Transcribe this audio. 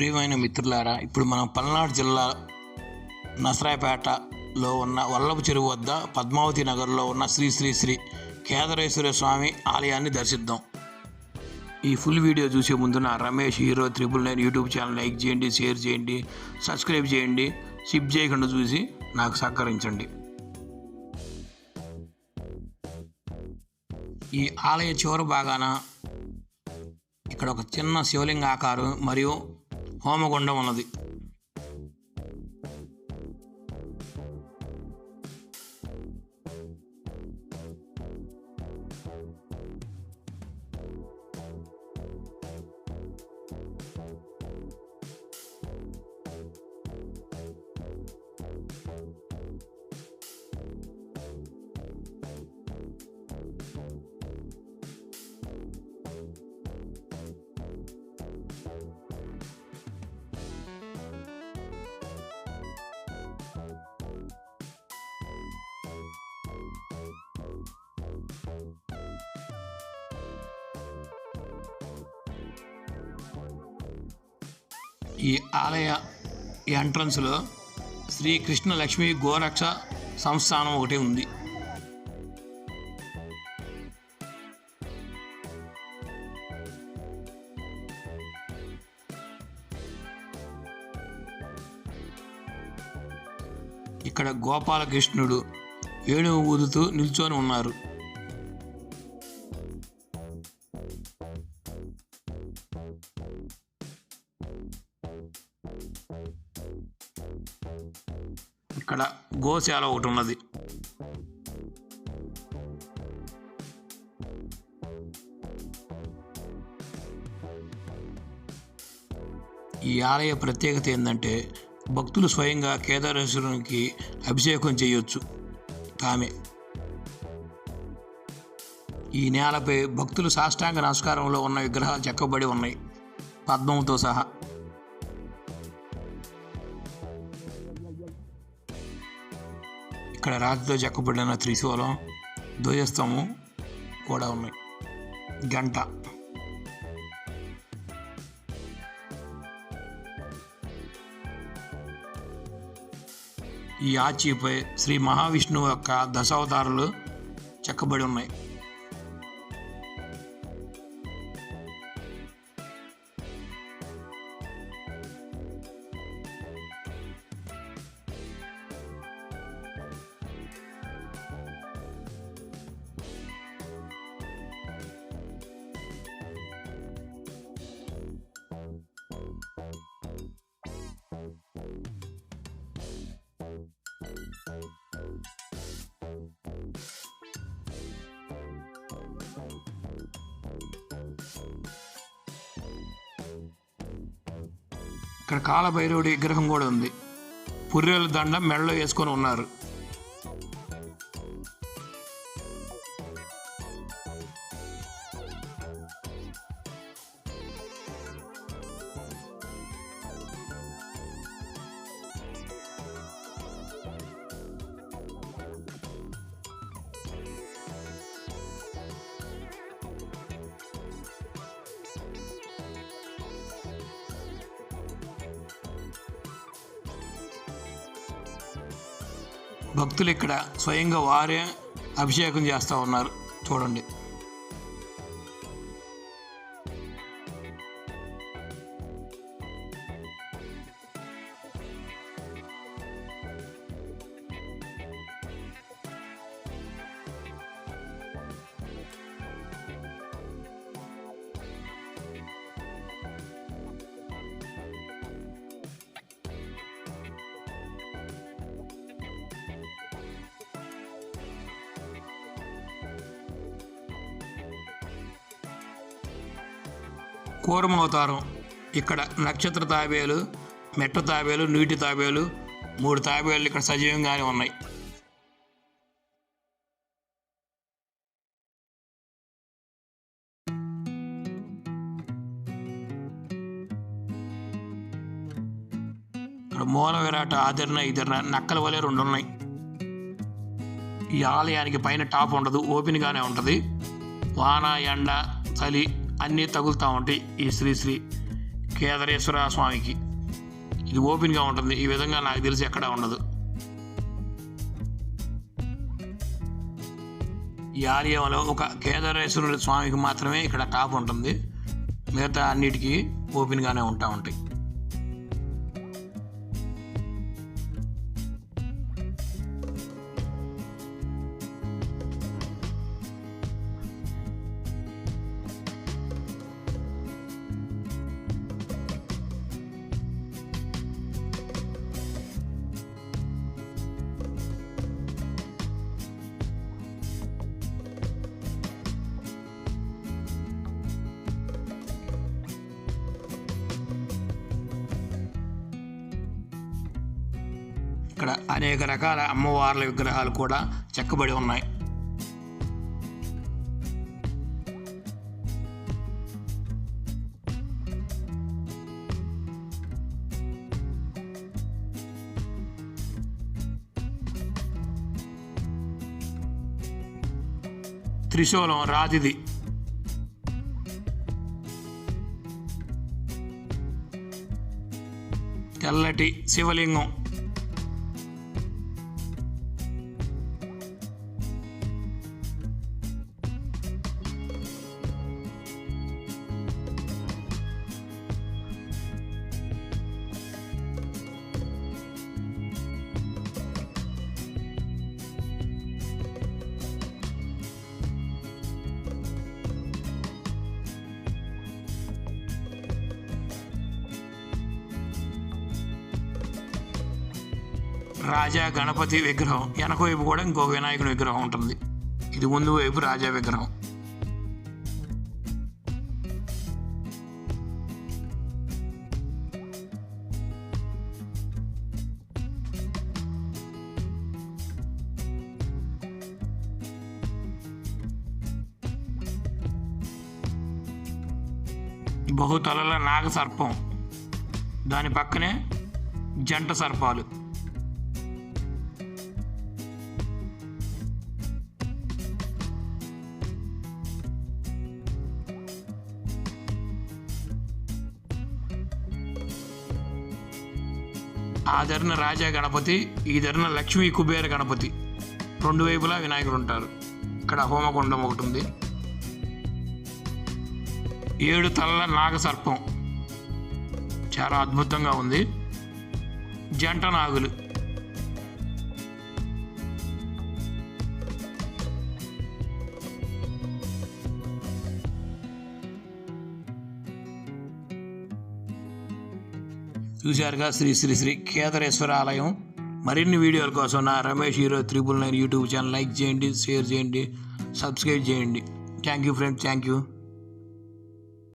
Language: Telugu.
ప్రియమైన మిత్రులారా ఇప్పుడు మనం పల్నాడు జిల్లా నసరాయపేటలో ఉన్న వల్లభ చెరువు వద్ద పద్మావతి నగర్లో ఉన్న శ్రీ శ్రీ శ్రీ కేదరేశ్వర స్వామి ఆలయాన్ని దర్శిద్దాం. ఈ ఫుల్ వీడియో చూసే ముందు నా Ramesh hero triple nine YouTube channel like చేయండి షేర్ చేయండి సబ్స్క్రైబ్ చేయండి సిప్ చేయకుండా చూసి నాకు సహకరించండి. ఈ ఆలయ చివరి భాగాన ఇక్కడ ఒక చిన్న శివలింగ ఆకారం మరియు హోమగుండం ఉన్నది. ఈ ఆలయ ఎంట్రన్స్లో శ్రీ కృష్ణ లక్ష్మి గోరక్ష సంస్థానం ఒకటి ఉంది. ఇక్కడ గోపాలకృష్ణుడు వేణువు ఊదుతూ నిల్చొని ఉన్నారు. ఇక్కడ గోశాల ఒకటి ఉన్నది. ఈ ఆలయ ప్రత్యేకత ఏంటంటే భక్తులు స్వయంగా కేదారేశ్వరునికి అభిషేకం చేయొచ్చు తామే. ఈ నేలపై భక్తులు సాష్టాంగ నమస్కారంలో ఉన్న విగ్రహాలు చెక్కబడి ఉన్నాయి. పద్మంతో సహా. ఇక్కడ రాతితో చెక్కబడిన త్రిశూలం ధ్వజస్తంభం కూడా ఉన్నాయి. గంట. ఈ ఆచిపై శ్రీ మహావిష్ణువు యొక్క దశావతారాలు చెక్కబడి ఉన్నాయి. ఇక్కడ కాలభైరవుడి విగ్రహం కూడా ఉంది. పుర్రెల దండ మెడలో వేసుకొని ఉన్నారు. భక్తులు ఇక్కడ స్వయంగా వారే అభిషేకం చేస్తూ ఉన్నారు. చూడండి. కూరమ అవతారం ఇక్కడ నక్షత్ర తాబేలు మెట్ట తాబేలు నీటి తాబేలు మూడు తాబేలు ఇక్కడ సజీవంగానే ఉన్నాయి. ఇక్కడ మూల విరాట ఆదరణ ఇదరణ నక్కల వలె రెండు ఉన్నాయి ఈ ఆలయానికి పైన టాప్ ఉండదు ఓపెన్గానే ఉంటుంది. వాన ఎండ చలి అన్నీ తగులుతూ ఉంటాయి ఈ శ్రీశ్రీ కేదరేశ్వర కేదారేశ్వర స్వామికి. ఇది ఓపెన్గా ఉంటుంది. ఈ విధంగా నాకు తెలిసి ఎక్కడా ఉండదు. ఈ ఆలయంలో ఒక కేదారేశ్వరుడు స్వామికి మాత్రమే ఇక్కడ టాప్ ఉంటుంది. మిగతా అన్నిటికీ ఓపెన్గానే ఉంటా ఉంటాయి. ఇక్కడ అనేక రకాల అమ్మవార్ల విగ్రహాలు కూడా చెక్కబడి ఉన్నాయి. త్రిశూలం రాతిది. తెల్లటి శివలింగం. రాజా గణపతి విగ్రహం వెనక వైపు కూడా ఇంకో వినాయకుని విగ్రహం ఉంటుంది. ఇది ముందు వైపు రాజా విగ్రహం. బహుతలల నాగ సర్పం. దాని పక్కనే జంట సర్పాలు. ఆ ధరన రాజా గణపతి ఈ ధరన లక్ష్మీ కుబేర గణపతి. రెండు వైపులా వినాయకుడు ఉంటారు ఇక్కడ హోమకుండం ఒకటి ఉంది ఏడు తలల నాగసర్పం. చాలా అద్భుతంగా ఉంది. జంట నాగులు. చూశారుగా? శ్రీ శ్రీ శ్రీ కేదారేశ్వర ఆలయం. మరిన్ని వీడియోల కోసం నా Ramesh hero triple nine YouTube channel like చేయండి షేర్ చేయండి సబ్స్క్రైబ్ చేయండి. Thank you friends thank you